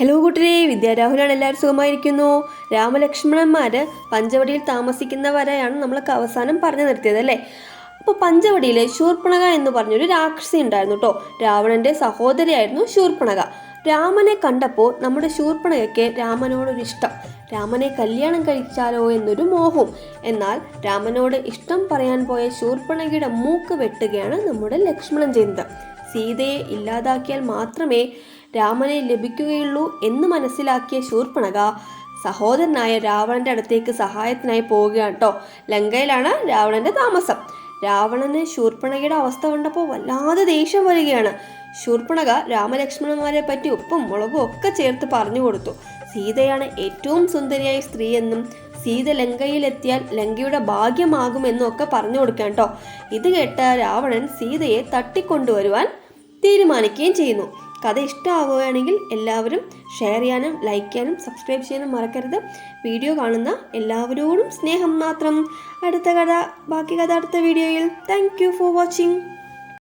Hello കൂട്ടരെ വിദ്യാരാഹുലാണ് എല്ലാവരും സുഖമായിരിക്കുന്നു. രാമലക്ഷ്മണന്മാർ പഞ്ചവടിയിൽ താമസിക്കുന്നവരെയാണ് നമ്മളൊക്കെ അവസാനം പറഞ്ഞു നിർത്തിയത് അല്ലേ? അപ്പോൾ പഞ്ചവടിയിൽ ശൂർപ്പണക എന്ന് പറഞ്ഞൊരു രാക്ഷസി ഉണ്ടായിരുന്നു കേട്ടോ രാവണന്റെ സഹോദരിയായിരുന്നു ശൂർപ്പണക. രാമനെ കണ്ടപ്പോൾ നമ്മുടെ ശൂർപ്പണകയ്ക്ക് രാമനോടൊരു ഇഷ്ടം. രാമനെ കല്യാണം കഴിച്ചാലോ എന്നൊരു മോഹം എന്നാൽ രാമനോട് ഇഷ്ടം പറയാൻ പോയ ശൂർപ്പണകയുടെ മൂക്ക് വെട്ടുകയാണ് നമ്മുടെ ലക്ഷ്മണൻ ചെയ്യുന്നത് സീതയെ ഇല്ലാതാക്കിയാൽ മാത്രമേ രാമനെ ലഭിക്കുകയുള്ളൂ എന്ന് മനസ്സിലാക്കിയ ശൂർപ്പണക സഹോദരനായ രാവണന്റെ അടുത്തേക്ക് സഹായത്തിനായി പോവുകയാണ് കേട്ടോ. ലങ്കയിലാണ് രാവണന്റെ താമസം. രാവണന് ശൂർപ്പണകയുടെ അവസ്ഥ കണ്ടപ്പോൾ വല്ലാതെ ദേഷ്യം വരികയാണ്. ശൂർപ്പണക രാമലക്ഷ്മണന്മാരെ പറ്റി ഉപ്പും മുളകും ഒക്കെ ചേർത്ത് പറഞ്ഞു കൊടുത്തു. സീതയാണ് ഏറ്റവും സുന്ദരിയായ സ്ത്രീ എന്നും സീത ലങ്കയിലെത്തിയാൽ ലങ്കയുടെ ഭാഗ്യമാകുമെന്നും ഒക്കെ പറഞ്ഞു കൊടുക്കാൻ കേട്ടോ. ഇത് കേട്ട രാവണൻ സീതയെ തട്ടിക്കൊണ്ടുവരുവാൻ തീരുമാനിക്കുകയും ചെയ്യുന്നു. കഥ ഇഷ്ടമാവുകയാണെങ്കിൽ എല്ലാവരും ഷെയർ ചെയ്യാനും ലൈക്ക് ചെയ്യാനും സബ്സ്ക്രൈബ് ചെയ്യാനും മറക്കരുത്. വീഡിയോ കാണുന്ന എല്ലാവരോടും സ്നേഹം മാത്രം. അടുത്ത കഥ ബാക്കി കഥ അടുത്ത വീഡിയോയിൽ താങ്ക് ഫോർ വാച്ചിങ്